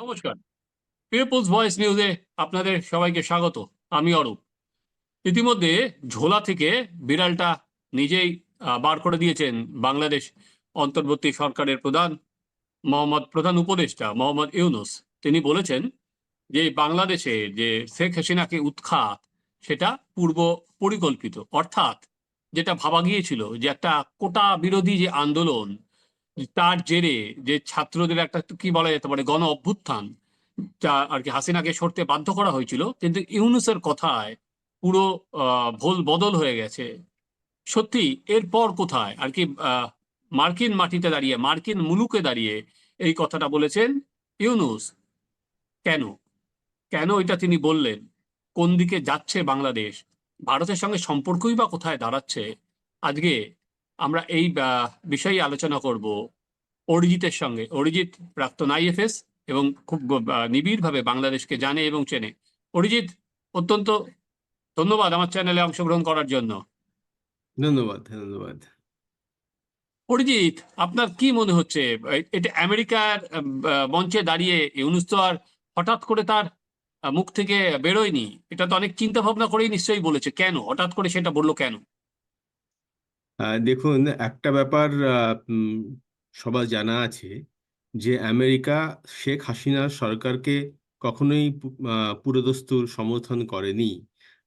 নমস্কার। People's voice নিউজে আপনাদের সবাইকে স্বাগত। আমি অরূপ। ইতিমধ্যে ঝোলা থেকে বিড়ালটা নিজেই বার করে দিয়েছেন বাংলাদেশ অন্তর্বর্তী সরকারের প্রধান, মোহাম্মদ প্রধান উপদেষ্টা, মোহাম্মদ ইউনুস। তিনি বলেছেন যে, বাংলাদেশে যে শেখ হাসিনাকে উৎখাত, সেটা পূর্ব পরিকল্পিত। অর্থাৎ যেটা ভাবা গিয়েছিল যে, একটা কোটা বিরোধী যে আন্দোলন তার জেরে যে ছাত্রদের একটা কি বলা যেতে পারে, গণ অভ্যুত্থান, যা আর কি হাসিনাকে সরতে বাধ্য করা হয়েছিল, কিন্তু ইউনুসের কথায় পুরো ভোল বদল হয়ে গেছে। সত্যি এরপর কোথায়? আর কি মার্কিন মাটিতে দাঁড়িয়ে, মার্কিন মুলুকে দাঁড়িয়ে এই কথাটা বলেছেন ইউনুস। কেন? কেন এটা তিনি বললেন? কোন দিকে যাচ্ছে বাংলাদেশ? ভারতের সঙ্গে সম্পর্কই বা কোথায় দাঁড়াচ্ছে? আজকে আমরা এই বিষয়ে আলোচনা করব অরিজিতের সঙ্গে। অরিজিৎ প্রাক্তন আইএফএস এবং খুব নিবিড়ভাবে বাংলাদেশকে জানে এবং চেনে। অরিজিৎ অত্যন্ত ধন্যবাদ আমার চ্যানেলে অংশগ্রহণ করার জন্য। ধন্যবাদ ধন্যবাদ। অরিজিৎ আপনার কি মনে হচ্ছে? এটা আমেরিকার মঞ্চে দাঁড়িয়ে ইউনুস তো আর হঠাৎ করে তার মুখ থেকে বেরোয়নি। এটা তো অনেক চিন্তা ভাবনা করেই নিশ্চয়ই বলেছে। কেন? হঠাৎ করে সেটা বলল কেন? দেখুন, একটা ব্যাপার সবার জানা আছে যে আমেরিকা শেখ হাসিনার সরকারকে কখনোই পুরোদস্তুর সমর্থন করেনি।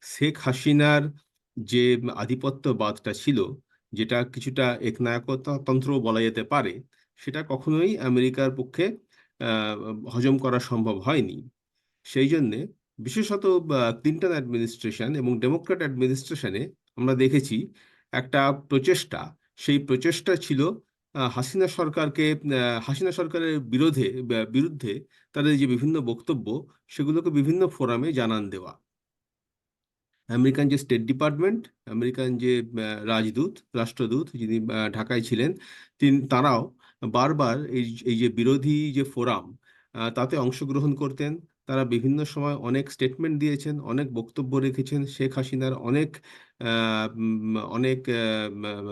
শেখ হাসিনার যে আধিপত্যবাদটা ছিল, যেটা কিছুটা একনায়কতন্ত্র বলা যেতে পারে, সেটা কখনোই আমেরিকার পক্ষে হজম করা সম্ভব হয়নি। সেই জন্যে বিশেষত ক্লিন্টন অ্যাডমিনিস্ট্রেশন এবং ডেমোক্র্যাট অ্যাডমিনিস্ট্রেশনে আমরা দেখেছি একটা প্রচেষ্টা। সেই প্রচেষ্টা ছিল হাসিনা সরকারকে হাসিনা সরকারের বিরোধে বিরুদ্ধে তাদের যে বিভিন্ন বক্তব্য, সেগুলোকে বিভিন্ন ফোরামে জানান দেওয়া। আমেরিকান যে স্টেট ডিপার্টমেন্ট, আমেরিকান যে রাজদূত, রাষ্ট্রদূত যিনি ঢাকায় ছিলেন, তিনি, তারাও বারবার এই এই যে বিরোধী যে ফোরাম তাতে অংশগ্রহণ করতেন। তারা বিভিন্ন সময় অনেক স্টেটমেন্ট দিয়েছেন, অনেক বক্তব্য রেখেছেন। শেখ হাসিনার অনেক অনেক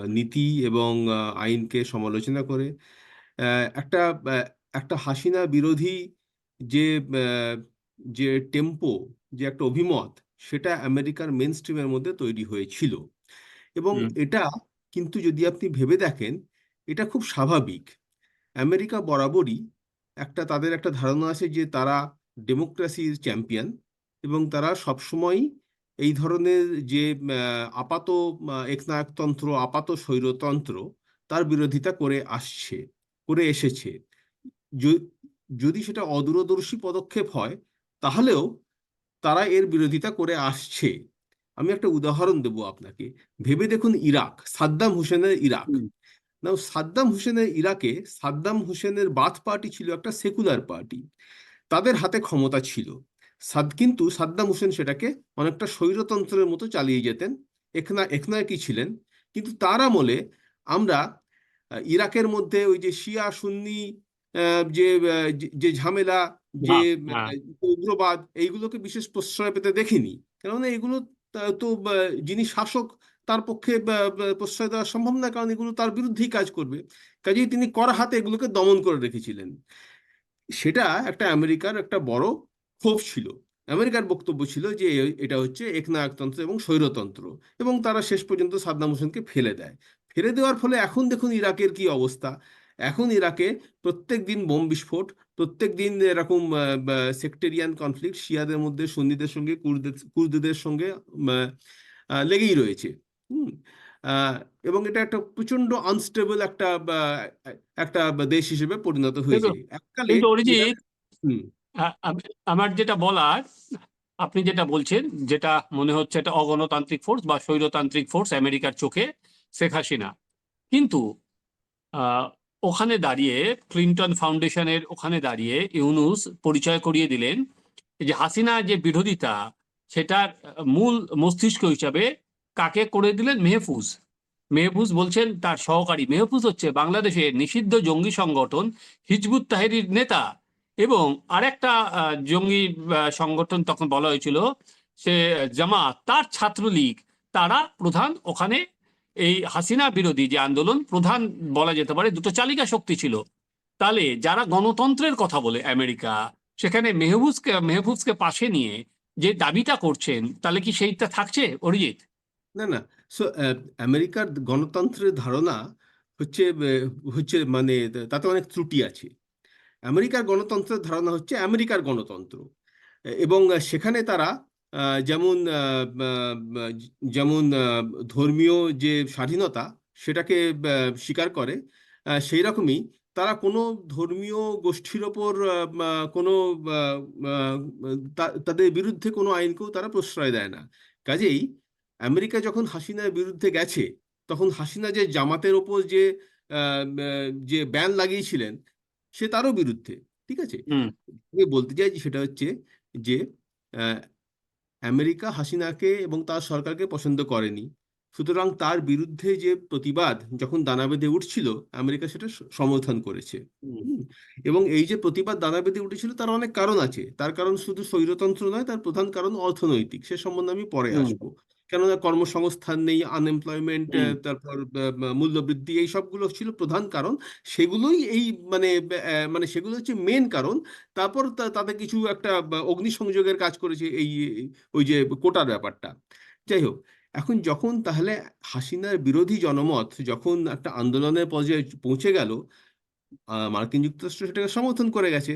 নীতি এবং আইনকে সমালোচনা করে। একটা একটা হাসিনা বিরোধী যে যে টেম্পো যে একটা অভিমত সেটা আমেরিকার মেন স্ট্রিমের মধ্যে তৈরি হয়েছিল। এবং এটা কিন্তু যদি আপনি ভেবে দেখেন এটা খুব স্বাভাবিক। আমেরিকা বরাবরই একটা তাদের একটা ধারণা আছে যে তারা ডেমোক্রেসির চ্যাম্পিয়ন এবং তারা সবসময়ই এই ধরনের যে আপাত একনায়কতন্ত্র আপাত স্বৈরতন্ত্র তার বিরোধিতা করে আসছে করে এসেছে। যদি সেটা অদূরদর্শী পদক্ষেপ হয় তাহলেও তারা এর বিরোধিতা করে আসছে। আমি একটা উদাহরণ দেব আপনাকে। ভেবে দেখুন ইরাক সাদ্দাম হোসেনের ইরাক। না সাদ্দাম হোসেনের ইরাকে সাদ্দাম হোসেনের বাথ পার্টি ছিল একটা সেকুলার পার্টি। তাদের হাতে ক্ষমতা ছিল। কিন্তু সাদ্দাম হোসেন সেটাকে অনেকটা স্বৈরতন্ত্রের মতো চালিয়ে যেতেন। একনা একনায়কই ছিলেন। কিন্তু তার আমলে আমরা ইরাকের মধ্যে ওই যে শিয়া সুন্নি যে যে- ঝামেলা যে হ্যাঁ। উগ্রবাদ এইগুলোকে বিশেষ প্রশ্রয় পেতে দেখিনি। কেননা এগুলো তো যিনি শাসক তার পক্ষে প্রশ্রয় দেওয়া সম্ভব না কারণ এগুলো তার বিরুদ্ধেই কাজ করবে। কাজেই তিনি কর হাতে এগুলোকে দমন করে রেখেছিলেন। সেটা একটা আমেরিকার একটা বড় ক্ষোভ ছিল। আমেরিকার বক্তব্য ছিল যে এটা হচ্ছে একনায়কতন্ত্র এবং স্বৈরতন্ত্র এবং তারা শেষ পর্যন্ত সাদ্দাম হোসেনকে ফেলে দেয়। ফেলে দেওয়ার ফলে এখন দেখুন ইরাকের কি অবস্থা। এখন ইরাকে প্রত্যেক দিন বোম বিস্ফোট প্রত্যেক দিন এরকম সেক্টেরিয়ান কনফ্লিক্ট শিয়াদের মধ্যে সুন্নিদের সঙ্গে কুর্দের কুর্দদের সঙ্গে লেগেই রয়েছে। হুম আহ, এবং এটা একটা প্রচণ্ড আনস্টেবল একটা একটা দেশ হিসেবে পরিণত হয়েছে। এককালে আমার যেটা বলার, আপনি যেটা বলছেন, যেটা মনে হচ্ছে এটা অগণতান্ত্রিক ফোর্স বা স্বৈরতান্ত্রিক ফোর্স আমেরিকার চোখে শেখ হাসিনা। কিন্তু ওখানে দাঁড়িয়ে, ক্লিন্টন ফাউন্ডেশনের ওখানে দাঁড়িয়ে ইউনুস পরিচয় করিয়ে দিলেন যে হাসিনা যে বিরোধিতা, সেটার মূল মস্তিষ্ক হিসাবে কাকে করে দিলেন? মেহফুজ। মেহফুজ বলছেন তার সহকারী। মেহফুজ হচ্ছে বাংলাদেশের নিষিদ্ধ জঙ্গি সংগঠন হিজবুত তাহরির নেতা। এবং আরেকটা জঙ্গি সংগঠন তখন বলা হয়েছিল সে, জামাত, তার ছাত্রলীগ, তারা প্রধান ওখানে এই হাসিনা বিরোধী যে আন্দোলন প্রধান বলা যেতে পারে, দুটো চালিকা শক্তি ছিল। তাহলে যারা গণতন্ত্রের কথা বলে আমেরিকা, সেখানে মেহবুবকে মেহবুজকে পাশে নিয়ে যে দাবিটা করছেন, তাহলে কি সেইটা থাকছে, অরিজিৎ? না না। সো আমেরিকার গণতন্ত্রের ধারণা হচ্ছে হচ্ছে মানে তাতে অনেক ত্রুটি আছে। আমেরিকার গণতন্ত্রের ধারণা হচ্ছে আমেরিকার গণতন্ত্র। এবং সেখানে তারা যেমন যেমন ধর্মীয় যে স্বাধীনতা সেটাকে স্বীকার করে সেই রকমই তারা কোনো ধর্মীয় গোষ্ঠীর ওপর কোনো তাদের বিরুদ্ধে কোনো আইনকেও তারা প্রশ্রয় দেয় না। কাজেই আমেরিকা যখন হাসিনার বিরুদ্ধে গেছে, তখন হাসিনা যে জামাতের ওপর যে যে ব্যান লাগিয়েছিলেন সে তারও বিরুদ্ধে ঠিক আছে? আমি বলতে চাইছি সেটা হচ্ছে যে আমেরিকা হাসিনাকে এবং তার সরকারকে পছন্দ করেনি। সুতরাং তার বিরুদ্ধে যে প্রতিবাদ যখন দানা বেঁধে উঠছিল আমেরিকা সেটা সমর্থন করেছে। এবং এই যে প্রতিবাদ দানা বেঁধে উঠেছিল তার অনেক কারণ আছে। তার কারণ শুধু স্বৈরতন্ত্র নয় তার প্রধান কারণ অর্থনৈতিক। সে সম্বন্ধে আমি পরে আসব। কেননা কর্মসংস্থান নেই আনএমপ্লয়মেন্ট তারপর মূল্যবৃদ্ধি এই সবগুলো ছিল প্রধান কারণ। সেগুলোই এই মানে মানে সেগুলো হচ্ছে মেন কারণ। তারপর তাতে কিছু একটা অগ্নিসংযোগের কাজ করেছে এই ওই যে কোটার ব্যাপারটা। যাই হোক এখন যখন তাহলে হাসিনার বিরোধী জনমত যখন একটা আন্দোলনের পর্যায়ে পৌঁছে গেল মার্কিন যুক্তরাষ্ট্র সেটাকে সমর্থন করে গেছে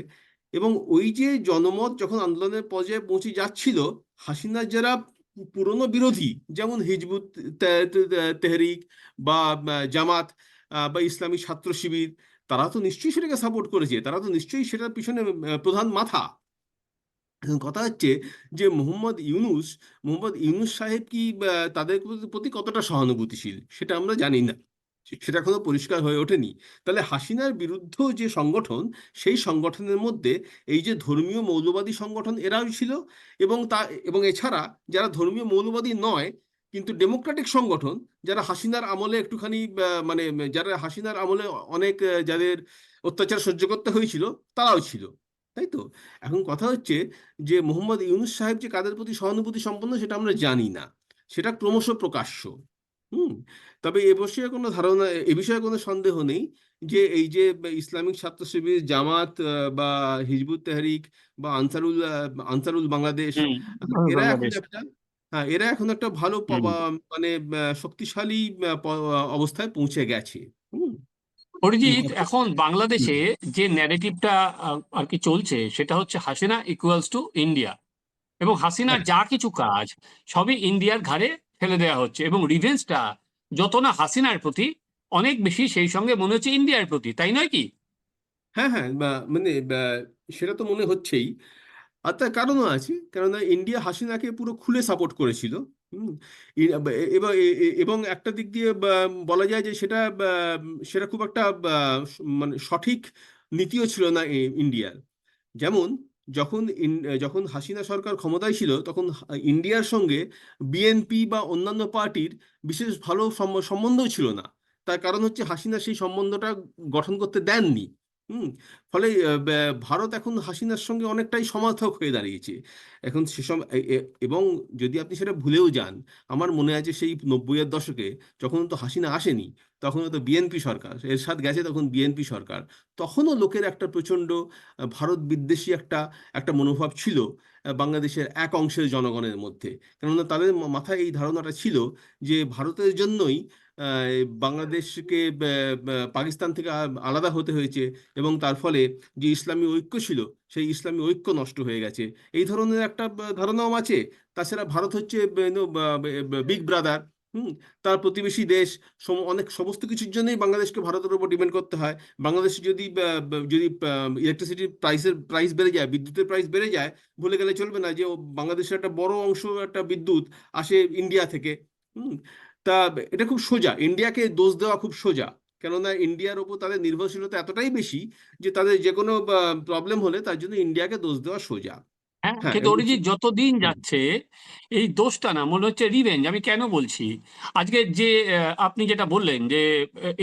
এবং ওই যে জনমত যখন আন্দোলনের পর্যায়ে পৌঁছে যাচ্ছিল হাসিনার যারা পুরনো বিরোধী, যেমন হিজবুত তেহরিক বা জামাত বা ইসলামী ছাত্র শিবির, তারা তো নিশ্চয়ই সেটাকে সাপোর্ট করেছে, তারা তো নিশ্চয়ই সেটার পিছনে প্রধান মাথা। কথা হচ্ছে যে মোহাম্মদ ইউনুস মোহাম্মদ ইউনুস সাহেব কি তাদের প্রতি কতটা সহানুভূতিশীল, সেটা আমরা জানি না। সেটা এখনও পরিষ্কার হয়ে ওঠেনি। তাহলে হাসিনার বিরুদ্ধ যে সংগঠন, সেই সংগঠনের মধ্যে এই যে ধর্মীয় মৌলবাদী সংগঠন এরাও ছিল এবং তা এবং এছাড়া যারা ধর্মীয় মৌলবাদী নয়, কিন্তু ডেমোক্রেটিক সংগঠন, যারা হাসিনার আমলে একটুখানি মানে যারা হাসিনার আমলে অনেক যাদের অত্যাচার সহ্য করতে হয়েছিল, তারাও ছিল। তাই তো? এখন কথা হচ্ছে যে মোহাম্মদ ইউনুস সাহেব যে কাদের প্রতি সহানুভূতি সম্পন্ন, সেটা আমরা জানি না। সেটা ক্রমশ প্রকাশ্য। হুম তবে এ বিষয়ে কোনো ধারণা এ বিষয়ে কোনো সন্দেহ নেই যে এই যে ইসলামিক ছাত্র শিবির জামাত বা হিজবুত তেহরিক বা আনসারুল আনসারুল বাংলাদেশ এরা এখন একটা হ্যাঁ এরা এখন একটা ভালো মানে শক্তিশালী অবস্থায় পৌঁছে গেছে হুম। অরিজিৎ এখন বাংলাদেশে যে ন্যারেটিভটা আর কি চলছে সেটা হচ্ছে হাসিনা ইকুয়ালস টু ইন্ডিয়া এবং হাসিনার হ্যাঁ। যা কিছু কাজ সবই ইন্ডিয়ার ঘাড়ে ফেলে দেওয়া হচ্ছে এবং রিভেঞ্জটা যত না হাসিনার প্রতি, অনেক বেশি সেই সঙ্গে মনে হচ্ছে ইন্ডিয়ার প্রতি, তাই নয় কি? হ্যাঁ হ্যাঁ মানে সেটা তো মনে হচ্ছেই। আর তার কারণও আছে, কেননা ইন্ডিয়া হাসিনাকে পুরো খুলে সাপোর্ট করেছিল এবং একটা দিক দিয়ে বলা যায় যে সেটা সেটা খুব একটা মানে সঠিক নীতিও ছিল না ইন্ডিয়ার। যেমন যখন যখন হাসিনা সরকার ক্ষমতায় ছিল, তখন ইন্ডিয়ার সঙ্গে বিএনপি বা অন্যান্য পার্টির বিশেষ ভালো সম্বন্ধ ছিল না। তার কারণ হচ্ছে হাসিনা সেই সম্বন্ধটা গঠন করতে দেননি। হুম, ফলে ভারত এখন হাসিনার সঙ্গে অনেকটাই সমার্থক হয়ে দাঁড়িয়েছে। এখন সেসব এবং যদি আপনি সেটা ভুলেও যান, আমার মনে আছে সেই নব্বইয়ের দশকে যখন তো হাসিনা আসেনি, তখন তো বিএনপি সরকার, এরশাদ গেছে তখন বিএনপি সরকার, তখনও লোকের একটা প্রচণ্ড ভারত বিদ্বেষী একটা একটা মনোভাব ছিল বাংলাদেশের এক অংশের জনগণের মধ্যে। কেননা তাদের মাথায় এই ধারণাটা ছিল যে ভারতের জন্যই বাংলাদেশকে পাকিস্তান থেকে আলাদা হতে হয়েছে এবং তার ফলে যে ইসলামী ঐক্য ছিল, সেই ইসলামী ঐক্য নষ্ট হয়ে গেছে। এই ধরনের একটা ধারণাও আছে। তাছাড়া ভারত হচ্ছে বিগ ব্রাদার হুম? তার প্রতিবেশী দেশ অনেক সমস্ত কিছুর জন্যই বাংলাদেশকে ভারতের উপর ডিপেন্ড করতে হয়। বাংলাদেশে যদি যদি ইলেকট্রিসিটির প্রাইসের প্রাইস বেড়ে যায়, বিদ্যুতের প্রাইস বেড়ে যায়, ভুলে গেলে চলবে না যে বাংলাদেশের একটা বড় অংশ একটা বিদ্যুৎ আসে ইন্ডিয়া থেকে, হুম? তা এটা খুব সোজা। ইন্ডিয়াকে দোষ দেওয়া খুব সোজা। কেননা ইন্ডিয়ার ওপর তাদের নির্ভরশীলতা এতটাই বেশি যে তাদের যে কোনো প্রবলেম হলে তার জন্য ইন্ডিয়াকে দোষ দেওয়া সোজা। হ্যাঁ হ্যাঁ কিন্তু অরিজিৎ যত দিন হুম, যাচ্ছে এই দোষটা না মনে হচ্ছে রিভেঞ্জ আমি কেন বলছি? আজকে যে আপনি যেটা বললেন যে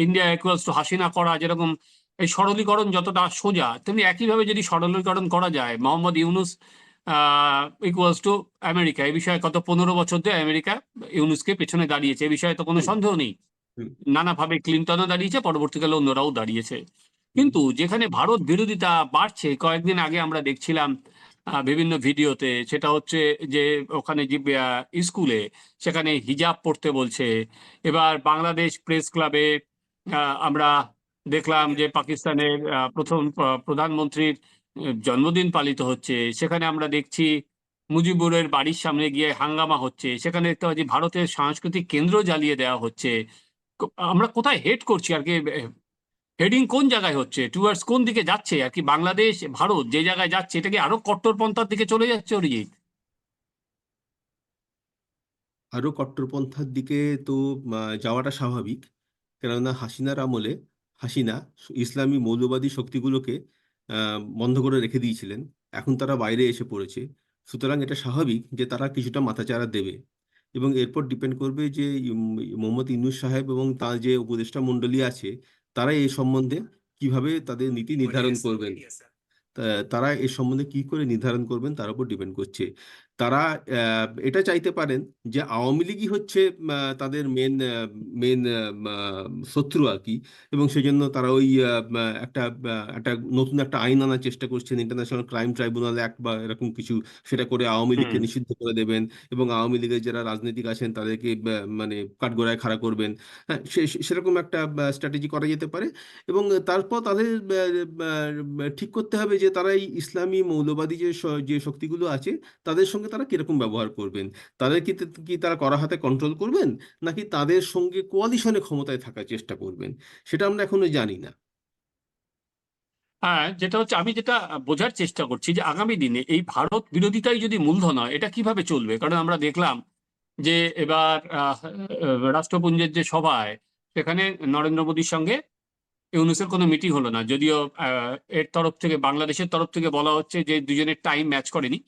ইন্ডিয়া ইকুয়ালস টু হাসিনা করা যেরকম এই সরলীকরণ যতটা সোজা তেমনি একইভাবে যদি সরলীকরণ করা যায় Mohammad Yunus equals to America এই বিষয়ে গত পনেরো বছর ধরে আমেরিকা ইউনুসকে পেছনে দাঁড়িয়েছে। এই বিষয়ে তো কোনো সন্দেহ নেই। নানাভাবে ক্লিনটনও দাঁড়িয়েছে পরবর্তীকালে অন্যরাও দাঁড়িয়েছে। কিন্তু যেখানে ভারত বিরোধিতা বাড়ছে কয়েকদিন আগে আমরা দেখছিলাম বিভিন্ন ভিডিওতে সেটা হচ্ছে যে ওখানে যে স্কুলে সেখানে হিজাব পড়তে বলছে। এবার বাংলাদেশ প্রেস ক্লাবে আহ, আমরা দেখলাম যে পাকিস্তানের প্রথম প্রধানমন্ত্রীর জন্মদিন পালিত হচ্ছে, সেখানে আমরা দেখছি মুজিবুরের বাড়ির সামনে গিয়ে হাঙ্গামা হচ্ছে, সেখানে দেখতে পাচ্ছি ভারতের সাংস্কৃতিক কেন্দ্র জ্বালিয়ে দেওয়া হচ্ছে। আমরা কোথায় হেড করছি আর কি? হেডিং কোন জায়গায় হচ্ছে? টুয়ার্ডস কোন দিকে যাচ্ছে? আর কি বাংলাদেশ, ভারত যে জায়গায় যাচ্ছে, এটা কি আরও কট্টরপন্থার দিকে চলে যাচ্ছে অরিজিৎ আরও কট্টরপন্থার দিকে তো যাওয়াটা স্বাভাবিক। কেননা হাসিনার আমলে, হাসিনা, ইসলামী মৌলবাদী শক্তিগুলোকে বন্ধ করে রেখে দিয়েছিলেন। এখন তারা বাইরে এসে পড়েছে। সুতরাং এটা স্বাভাবিক যে তারা কিছুটা মাথাচাড়া দেবে। এবং এরপর ডিপেন্ড করবে যে মোহাম্মদ ইনুস সাহেব এবং তার যে উপদেষ্টা মন্ডলী আছে তারা এ সম্বন্ধে কীভাবে তাদের নীতি নির্ধারণ করবেন? তারা এ সম্বন্ধে কি করে নির্ধারণ করবেন তার উপর ডিপেন্ড করছে। তারা এটা চাইতে পারেন যে আওয়ামী লীগই হচ্ছে তাদের মেন মেন শত্রু আর কি। এবং সেই জন্য তারা ওই একটা একটা নতুন একটা আইন আনার চেষ্টা করছেন। ইন্টারন্যাশনাল ক্রাইম ট্রাইব্যুনাল অ্যাক্ট বা এরকম কিছু সেটা করে আওয়ামী লীগকে নিষিদ্ধ করে দেবেন এবং আওয়ামী লীগের যারা রাজনীতিক আছেন তাদেরকে মানে কাঠগড়ায় খাড়া করবেন। হ্যাঁ সেরকম একটা স্ট্র্যাটেজি করা যেতে পারে। এবং তারপর তাদের ঠিক করতে হবে যে তারা এই ইসলামী মৌলবাদী যে যে শক্তিগুলো আছে তাদের সঙ্গে তারা কীরকম ব্যবহার করবেন? তাদের কি কি তারা কড়া হাতে কন্ট্রোল করবেন? নাকি তাদের সঙ্গে কোয়ালিশনে ক্ষমতায় থাকার চেষ্টা করবেন? সেটা আমরা এখনও জানি না। হ্যাঁ যেটা হচ্ছে আমি যেটা বোঝার চেষ্টা করছি যে আগামী দিনে এই ভারত বিরোধিতাই যদি মূলধন হয়, এটা কীভাবে চলবে? কারণ আমরা দেখলাম যে এবার রাষ্ট্রপুঞ্জের যে সভায় সেখানে নরেন্দ্র মোদীর সঙ্গে ইউনুসের কোনো মিটিং হলো না। যদিও এর তরফ থেকে, বাংলাদেশের তরফ থেকে বলা হচ্ছে যে দুজনের টাইম ম্যাচ করেনি।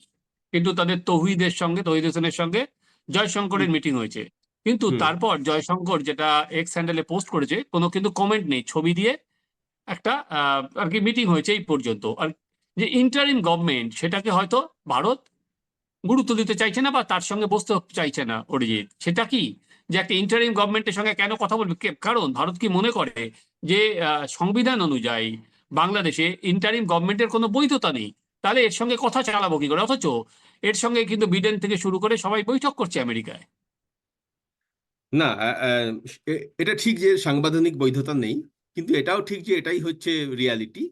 কিন্তু তাদের তহিদের সঙ্গে তৌহিদ হোসেনের সঙ্গে জয়শঙ্করের মিটিং হয়েছে। কিন্তু তারপর জয়শঙ্কর যেটা এক্স হ্যান্ডেলে পোস্ট করেছে কোনো কিন্তু কমেন্ট নেই। ছবি দিয়ে একটা আহ, আর কি মিটিং হয়েছে এই পর্যন্ত। আর যে ইন্টারিম গভর্নমেন্ট সেটাকে হয়তো ভারত গুরুত্ব দিতে চাইছে না বা তার সঙ্গে বসতে চাইছে না অরিজিৎ। সেটা কি? যে একটা ইন্টারিম গভর্নমেন্টের সঙ্গে কেন কথা বলবে? কারণ ভারত কি মনে করে যে আহ, সংবিধান অনুযায়ী বাংলাদেশে ইন্টারিম গভর্নমেন্টের কোনো বৈধতা নেই? তাহলে এর সঙ্গে কথা চালাবো কি করে? অথচ এর সঙ্গে কিন্তু বিডেন থেকে শুরু করে সবাই বৈঠক করছে আমেরিকায়। না এটা ঠিক যে সাংবিধানিক বৈধতা নেই, কিন্তু এটাও ঠিক যে এটাই হচ্ছে রিয়ালিটি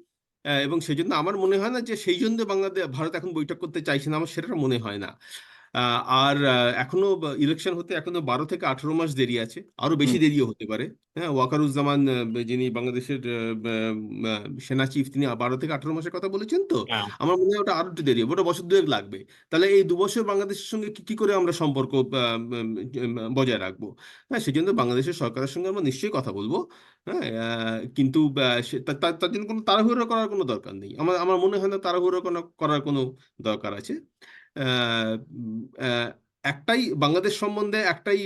এবং সেই জন্য আমার মনে হয় না যে সেই জন্য বাংলাদেশ ভারত এখন বৈঠক করতে চাইছে না, আমার সেটা মনে হয় না। আর এখনও ইলেকশন হতে এখনও বারো থেকে আঠারো মাস দেরি আছে। আরও বেশি দেরিও হতে পারে। হ্যাঁ ওয়াকারুজ্জামান যিনি বাংলাদেশের সেনা চিফ তিনি বারো থেকে আঠারো মাসের কথা বলেছেন তো? হ্যাঁ। আমার মনে হয় ওটা আরও একটু দেরি হবে। ওটা বছর দুয়েক লাগবে। তাহলে এই দু বছর বাংলাদেশের সঙ্গে কি কি করে আমরা সম্পর্ক বজায় রাখব? হ্যাঁ সেজন্য বাংলাদেশের সরকারের সঙ্গে আমরা নিশ্চয়ই কথা বলব। হ্যাঁ কিন্তু তার জন্য কোনো তাড়াহুড়ো করার কোনো দরকার নেই। আমার আমার মনে হয় না তাড়াহুড়ো করার কোনো দরকার আছে। একটাই বাংলাদেশ সম্বন্ধে একটাই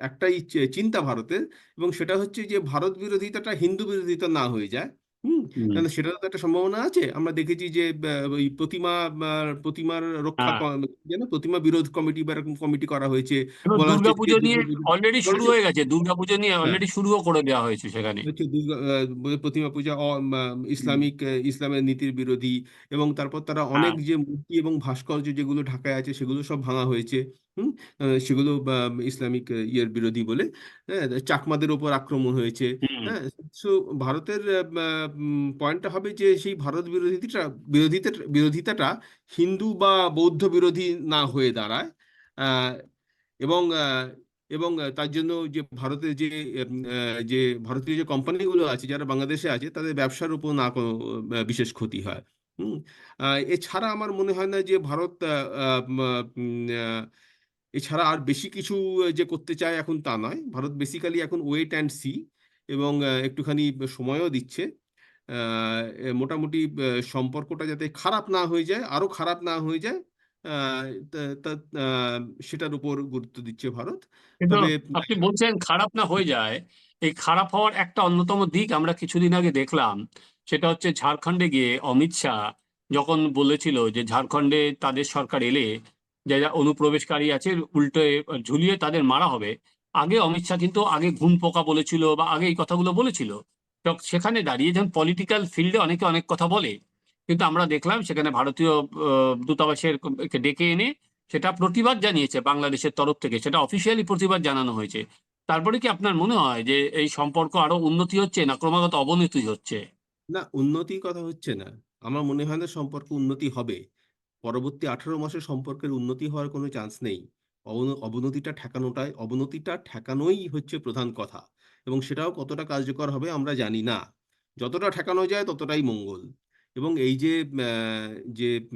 একটাই চিন্তা ভারতের এবং সেটা হচ্ছে যে ভারত বিরোধিতাটা হিন্দু বিরোধিতা না হয়ে যায়। হুম সেটা তো একটা সম্ভাবনা আছে। আমরা দেখেছি যে ওই প্রতিমা প্রতিমার রক্ষা হ্যাঁ। যেন প্রতিমা বিরোধ কমিটি বা এরকম কমিটি করা হয়েছে বলা হচ্ছে দুর্গাপুজো নিয়ে অলরেডি শুরু হয়ে গেছে। দুর্গাপুজো নিয়ে হ্যাঁ অলরেডি শুরুও করে দেওয়া হয়েছে সেখানে। দুর্গা প্রতিমা পূজা ইসলামিক ইসলামের নীতির বিরোধী এবং তারপর তারা হ্যাঁ। অনেক যে মূর্তি এবং ভাস্কর্য যেগুলো ঢাকায় আছে সেগুলো সব ভাঙা হয়েছে। হুম সেগুলো ইসলামিক ইয়ের বিরোধী বলে হ্যাঁ চাকমাদের ওপর আক্রমণ হয়েছে। হ্যাঁ সো ভারতের পয়েন্টটা হবে যে সেই ভারত বিরোধিতা বিরোধিতা, বিরোধিতাটা হিন্দু বা বৌদ্ধ বিরোধী না হয়ে দাঁড়ায়। এবং এবং তার জন্য যে ভারতের যে যে ভারতীয় যে কোম্পানিগুলো আছে, যারা বাংলাদেশে আছে, তাদের ব্যবসার উপর না কোনো বিশেষ ক্ষতি হয়। হুম এছাড়া আমার মনে হয় না যে ভারত এছাড়া আর বেশি কিছু যে করতে চায় এখন তা নয়। ভারত বেসিক্যালি এখন ওয়েট অ্যান্ড সি এবং একটুখানি সময়ও দিচ্ছে। মোটামুটি সম্পর্কটা যাতে খারাপ না হয়ে যায় আরও খারাপ না হয়ে যায় সেটার উপর গুরুত্ব দিচ্ছে ভারত। তবে আপনি বলছেন খারাপ না হয়ে যায়। এই খারাপ হওয়ার একটা অন্যতম দিক আমরা কিছুদিন আগে দেখলাম সেটা হচ্ছে ঝাড়খণ্ডে গিয়ে অমিত শাহ যখন বলেছিল যে ঝাড়খণ্ডে তাদের সরকার এলে যা যা অনুপ্রবেশকারী আছে উল্টে ঝুলিয়ে তাদের মারা হবে আগে অমিত শাহ কিন্তু আগে ঘুম পোকা বলেছিল বা আগে এই কথাগুলো বলেছিল। সেখানে দাঁড়িয়ে যখন পলিটিক্যাল ফিল্ডে অনেকে অনেক কথা বলে, কিন্তু আমরা দেখলাম সেখানে ভারতীয় দূতাবাসের ডেকে এনে সেটা প্রতিবাদ জানিয়েছে বাংলাদেশের তরফ থেকে। সেটা অফিসিয়ালি প্রতিবাদ জানানো হয়েছে। তারপরে কি আপনার মনে হয় যে এই সম্পর্ক আরও উন্নতি হচ্ছে না ক্রমাগত অবনতি হচ্ছে? না, উন্নতির কথা হচ্ছে না। আমার মনে হয় না সম্পর্ক উন্নতি হবে। পরবর্তী আঠারো মাসে সম্পর্কের উন্নতি হওয়ার কোনো চান্স নেই। অবনতিটা ঠেকানোটাই অবনতিটা ঠেকানোই হচ্ছে প্রধান কথা। এবং সেটাও কতটা কার্যকর হবে আমরা জানি না। যতটা ঠেকানো যায় ততটাই মঙ্গল। এবং এই যে যে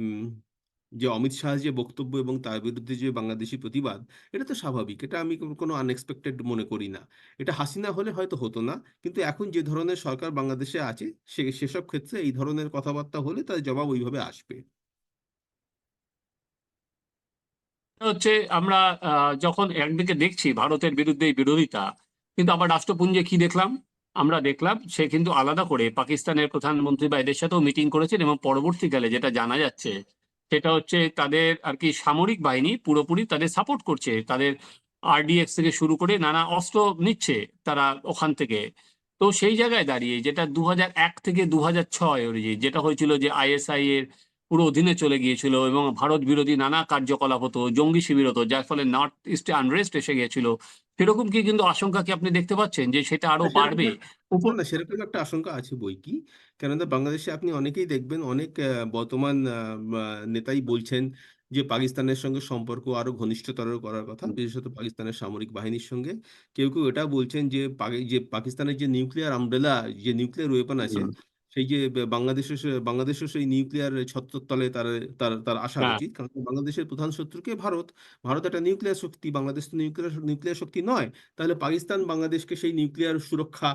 যে অমিত শাহ যে বক্তব্য এবং তার বিরুদ্ধে যে বাংলাদেশি প্রতিবাদ, এটা তো স্বাভাবিক। এটা আমি কোনো- আনএক্সপেক্টেড মনে করি না। এটা হাসিনা হলে হয়তো হতো না, কিন্তু এখন যে ধরনের সরকার বাংলাদেশে আছে, সে, সেসব ক্ষেত্রে এই ধরনের কথাবার্তা হলে তার জবাব ওইভাবে আসবে। হচ্ছে আমরা যখন একদিকে দেখছি ভারতের বিরুদ্ধে এই বিরোধিতা কিন্তু আবার রাষ্ট্রপুঞ্জে কি দেখলাম? আমরা দেখলাম সে কিন্তু আলাদা করে পাকিস্তানের প্রধানমন্ত্রী বা এদের সাথেও মিটিং করেছেন এবং পরবর্তীকালে যেটা জানা যাচ্ছে, সেটা হচ্ছে তাদের আর কি সামরিক বাহিনী পুরোপুরি তাদের সাপোর্ট করছে। তাদের আরডিএক্স থেকে শুরু করে নানা অস্ত্র নিচ্ছে তারা ওখান থেকে। তো সেই জায়গায় দাঁড়িয়ে যেটা দু এক থেকে দু ছয় যেটা হয়েছিল যে আইএসআই এর পুরো অধীনে চলে গিয়েছিল এবং ভারত বিরোধী নানা কার্যকলাপ হতো জঙ্গি শিবির হতো যার ফলে নর্থ ইস্টে আনরেস্ট এসে গিয়েছিল। সেরকম কি কিন্তু আশঙ্কা কি আপনি দেখতে পাচ্ছেন যে সেটা আরও বাড়বে? না সেরকম একটা আশঙ্কা আছে বই কি কেননা বাংলাদেশে আপনি অনেকেই দেখবেন অনেক বর্তমান নেতাই বলছেন যে পাকিস্তানের সঙ্গে সম্পর্ক আরও ঘনিষ্ঠতর করার কথা বিশেষত পাকিস্তানের সামরিক বাহিনীর সঙ্গে। কেউ কেউ এটা বলছেন যে যে পাকিস্তানের যে নিউক্লিয়ার আমব্রেলা যে নিউক্লিয়ার ওয়েপন আছে সেই যে বাংলাদেশের বাংলাদেশের সেই নিউক্লিয়ার ছত্রতলে তার তার তার আসা হ্যাঁ। উচিত কারণ বাংলাদেশের প্রধান শত্রুকে ভারত ভারত একটা নিউক্লিয়ার শক্তি বাংলাদেশ তো নিউক্লিয়ার নিউক্লিয়ার শক্তি নয়। তাহলে পাকিস্তান বাংলাদেশকে সেই নিউক্লিয়ার সুরক্ষা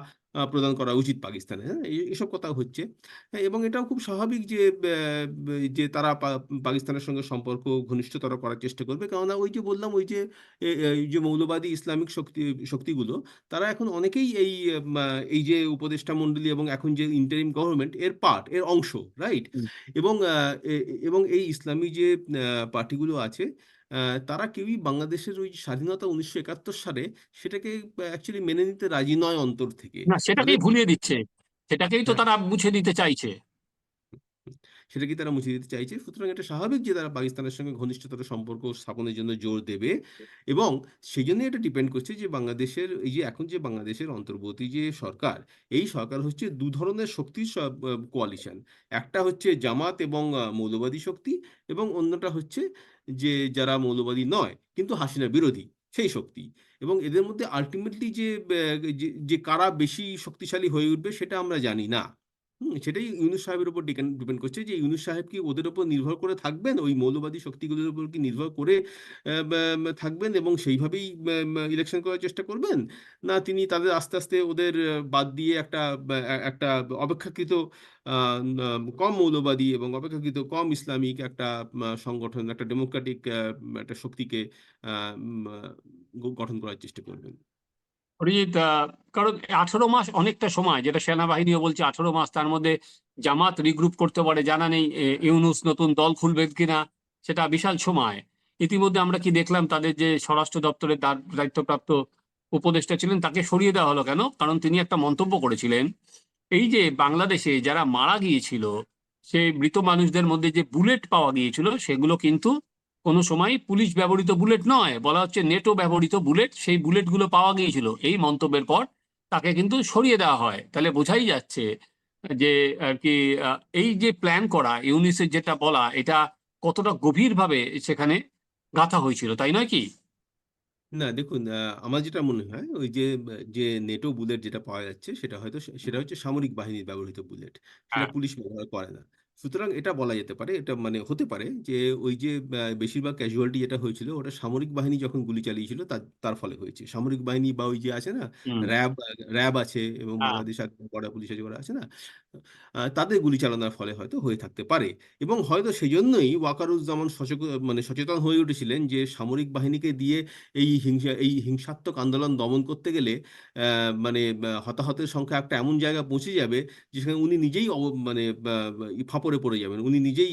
প্রদান করা উচিত পাকিস্তানে হ্যাঁ? এসব কথা হচ্ছে। হ্যাঁ, এবং এটাও খুব স্বাভাবিক যে যে তারা পাকিস্তানের সঙ্গে সম্পর্ক ঘনিষ্ঠতর করার চেষ্টা করবে। কেননা ওই যে বললাম ওই যে এই যে মৌলবাদী ইসলামিক শক্তি শক্তিগুলো তারা এখন অনেকেই এই এই যে উপদেষ্টা মণ্ডলী এবং এখন যে ইন্টারিম গভর্নমেন্ট এর পার্ট এর অংশ রাইট এবং এবং এই ইসলামী যে পার্টিগুলো আছে তারা কেউই বাংলাদেশের ওই স্বাধীনতা উনিশশো একাত্তর সালে সেটাকে অ্যাকচুয়ালি মেনে নিতে রাজি নয় অন্তর থেকে। না সেটাকেই ভুলিয়ে দিচ্ছে। সেটাকেই তো হ্যাঁ। তারা মুছে দিতে চাইছে। সেটাকে তারা মুছে দিতে চাইছে। সুতরাং এটা স্বাভাবিক যে তারা পাকিস্তানের সঙ্গে ঘনিষ্ঠতর সম্পর্ক স্থাপনের জন্য জোর দেবে এবং সেই জন্য এটা ডিপেন্ড করছে যে বাংলাদেশের এই যে এখন যে বাংলাদেশের অন্তর্বর্তী যে সরকার এই সরকার হচ্ছে দু ধরনের শক্তির কোয়ালিশন একটা হচ্ছে জামাত এবং মৌলবাদী শক্তি এবং অন্যটা হচ্ছে যে যারা মৌলবাদী নয়, কিন্তু হাসিনা বিরোধী, সেই শক্তি। এবং এদের মধ্যে আলটিমেটলি যে যে কারা বেশি শক্তিশালী হয়ে উঠবে সেটা আমরা জানি না। সেটাই ইউনুস সাহেবের উপর ডিপেন্ড করছে যে ইউনুস সাহেব কি ওদের উপর নির্ভর করে থাকবেন? ওই মৌলবাদী শক্তিগুলোর উপর কি নির্ভর করে থাকবেন এবং সেইভাবেই ইলেকশন করার চেষ্টা করবেন? না তিনি তাদের আস্তে আস্তে ওদের বাদ দিয়ে একটা একটা অপেক্ষাকৃত কম মৌলবাদী এবং অপেক্ষাকৃত কম ইসলামিক একটা সংগঠন, একটা ডেমোক্রেটিক একটা শক্তিকে গঠন করার চেষ্টা করবেন। অরিজিৎ কারণ আঠারো মাস অনেকটা সময়, যেটা সেনাবাহিনীও বলছে আঠারো মাস, তার মধ্যে জামাত রিগ্রুপ করতে পারে, জানা নেই ইউনুস নতুন দল খুলবে কিনা, সেটা বিশাল সময়। ইতিমধ্যে আমরা কি দেখলাম, তাদের যে স্বরাষ্ট্র দপ্তরের দায়িত্বপ্রাপ্ত উপদেষ্টা ছিলেন, তাকে সরিয়ে দেওয়া হলো কেন? কারণ তিনি একটা মন্তব্য করেছিলেন, এই যে বাংলাদেশে যারা মারা গিয়েছিল সেই মৃত মানুষদের মধ্যে যে বুলেট পাওয়া গিয়েছিল, সেগুলো কিন্তু কোনো সময় পুলিশ ব্যবহৃত বুলেট নয় বলা হচ্ছে নেটো ব্যবহৃত বুলেট সেই বুলেটগুলো পাওয়া গিয়েছিল। এই মন্তব্যের পর তাকে কিন্তু সরিয়ে দেওয়া হয়। তাহলে বোঝাই যাচ্ছে যে আর কি এই যে প্ল্যান করা ইউনিসের যেটা বলা এটা কতটা গভীরভাবে সেখানে গাথা হয়েছিল তাই নয় কি? না দেখুন আমার যেটা মনে হয় ওই যে যে নেটো বুলেট যেটা পাওয়া যাচ্ছে সেটা হয়তো সেটা হচ্ছে সামরিক বাহিনীর ব্যবহৃত বুলেট। সেটা হ্যাঁ। পুলিশ ব্যবহার করে না। সুতরাং এটা বলা যেতে পারে এটা মানে হতে পারে যে ওই যে বেশিরভাগ ক্যাজুয়ালিটি যেটা হয়েছিল ওটা সামরিক বাহিনী যখন গুলি চালিয়েছিল তার তার ফলে হয়েছে। সামরিক বাহিনী বা ওই যে আছে না র্যাব র্যাব আছে এবং হ্যাঁ। বাংলাদেশ বর্ডার পুলিশ আছে ওরা আছে না তাদের গুলি চালানোর ফলে হয়তো হয়ে থাকতে পারে। এবং হয়তো সেই জন্যই ওয়াকারুজ্জামান সচেত মানে সচেতন হয়ে উঠেছিলেন যে সামরিক বাহিনীকে দিয়ে এই হিংসা এই হিংসাত্মক আন্দোলন দমন করতে গেলে আহ, মানে হতাহতের সংখ্যা একটা এমন জায়গায় পৌঁছে যাবে যেখানে উনি নিজেই মানে ফাঁপড়ে পড়ে যাবেন। উনি নিজেই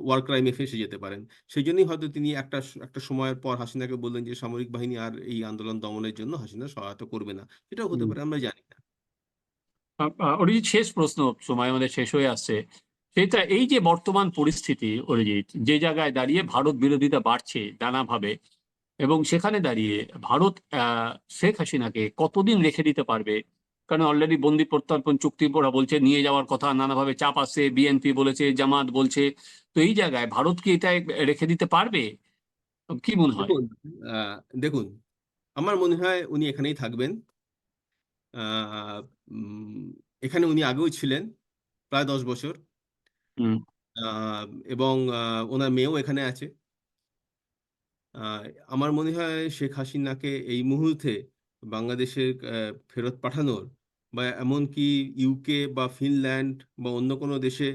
ওয়ার ক্রাইমে ফেঁসে যেতে পারেন। সেই জন্যই হয়তো তিনি একটা একটা সময়ের পর হাসিনাকে বললেন যে সামরিক বাহিনী আর এই আন্দোলন দমনের জন্য হাসিনা সহায়তা করবে না। এটাও হতে পারে আমরা জানি না। অরিজিৎ শেষ প্রশ্ন সময় আমাদের শেষ হয়ে আসছে। সেটা এই যে বর্তমান পরিস্থিতি অরিজিৎ, যে জায়গায় দাঁড়িয়ে ভারত বিরোধিতা বাড়ছে নানাভাবে এবং সেখানে দাঁড়িয়ে ভারত শেখ হাসিনাকে কতদিন রেখে দিতে পারবে? কারণ অলরেডি বন্দি প্রত্যর্পণ চুক্তি ওরা বলছে নিয়ে যাওয়ার কথা, নানাভাবে চাপ আসছে বিএনপি বলেছে, জামাত বলছে। তো এই জায়গায় ভারত কি এটা রেখে দিতে পারবে? কি মনে হয়? দেখুন আমার মনে হয় উনি এখানেই থাকবেন। এখানে উনি আগেও ছিলেন প্রায় দশ বছর। এবং ওনার মেয়েও এখানে আছে। আমার মনে হয় শেখ হাসিনাকে এই মুহূর্তে বাংলাদেশের ফেরত পাঠানোর বা এমনকি ইউকে বা ফিনল্যান্ড বা অন্য কোনো দেশে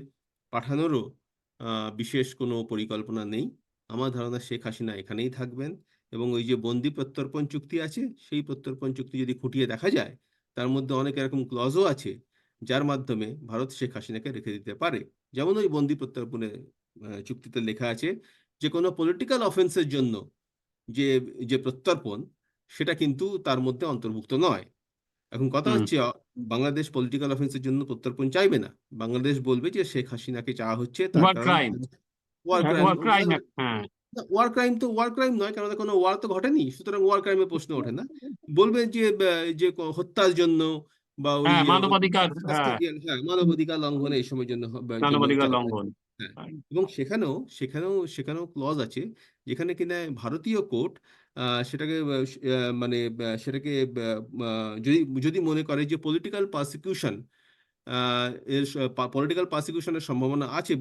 পাঠানোরও আহ, বিশেষ কোনো পরিকল্পনা নেই। আমার ধারণা শেখ হাসিনা এখানেই থাকবেন এবং ওই যে বন্দি প্রত্যর্পণ চুক্তি আছে সেই প্রত্যর্পণ চুক্তি যদি খুঁটিয়ে দেখা যায় তার মধ্যে অনেক এরকম ক্লজও আছে যার মাধ্যমে ভারত শেখ হাসিনাকে রেখে দিতে পারে। যেমন ওই বন্দি প্রত্যর্পণে চুক্তিতে লেখা আছে যে কোনো পলিটিক্যাল অফেন্সের জন্য যে যে প্রত্যর্পণ সেটা কিন্তু তার মধ্যে অন্তর্ভুক্ত নয়। এখন কথা হচ্ছে বাংলাদেশ পলিটিক্যাল অফেন্সের জন্য প্রত্যর্পণ চাইবে না। বাংলাদেশ বলবে যে শেখ হাসিনাকে চাওয়া হচ্ছে তার কারণে ক্রাইম ওয়ার ক্রাইম হ্যাঁ তো ওয়ার ক্রাইম নয় কারণ কোনো ওয়ার তো ঘটেনি। সুতরাং ওয়ার ক্রাইমের প্রশ্ন ওঠে না। বলবে যে যে ক- হত্যার জন্য বা হ্যাঁ মানবাধিকার হ্যাঁ হ্যাঁ। মানবাধিকার লঙ্ঘনে এই সময়ের জন্য মানবাধিকার লঙ্ঘন হ্যাঁ এবং সেখানেও সেখানেও সেখানেও ক্লজ আছে যেখানে কিনা ভারতীয় কোর্ট সেটাকে মানে সেটাকে যদি যদি মনে করে যে পলিটিক্যাল পারসিকিউশন এর পলিটিক্যাল পারসিকিউশনের সম্ভাবনা আছে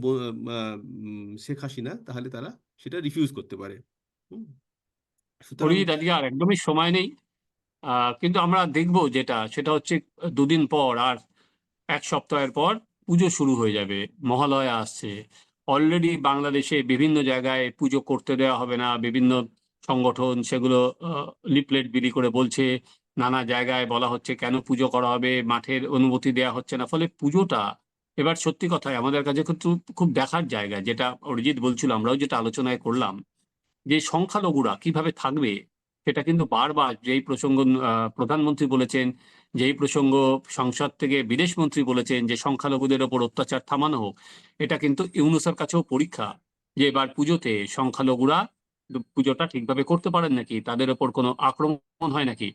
শেখ হাসিনা, তাহলে তারা সেটা রিফিউজ করতে পারে। আর একদমই সময় নেই। কিন্তু আমরা দেখব যেটা, সেটা হচ্ছে দুদিন পর আর এক সপ্তাহের পর পুজো শুরু হয়ে যাবে, মহালয়া আসছে। অলরেডি বাংলাদেশে বিভিন্ন জায়গায় পুজো করতে দেওয়া হবে না, বিভিন্ন সংগঠন সেগুলো লিপলেট বিলি করে বলছে নানা জায়গায় বলা হচ্ছে কেন পুজো করা হবে, মাঠের অনুমতি দেওয়া হচ্ছে না। ফলে পুজোটা এবার সত্যি কথাই আমাদের কাছে কিন্তু খুব দেখার জায়গা, যেটা অরিজিৎ বলছিল, আমরাও যেটা আলোচনায় করলাম, যে সংখ্যালঘুরা কীভাবে থাকবে সেটা কিন্তু বারবার যেই প্রসঙ্গ প্রধানমন্ত্রী বলেছেন, যেই প্রসঙ্গ সংসদ থেকে বিদেশ মন্ত্রী বলেছেন যে সংখ্যালঘুদের ওপর অত্যাচার থামানো হোক, এটা কিন্তু ইউনুসের কাছেও পরীক্ষা যে এবার পুজোতে সংখ্যালঘুরা পুজোটা ঠিকভাবে করতে পারেন নাকি, তাদের ওপর কোনো আক্রমণ হয় নাকি?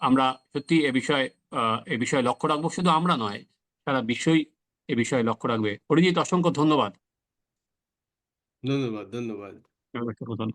আমরা সত্যি এ বিষয়ে আহ, এ বিষয়ে লক্ষ্য রাখব। শুধু আমরা নয় সারা বিশ্বই এ বিষয়ে লক্ষ্য রাখবে। অরিজিৎ অসংখ্য ধন্যবাদ। ধন্যবাদ ধন্যবাদ। ধন্যবাদ।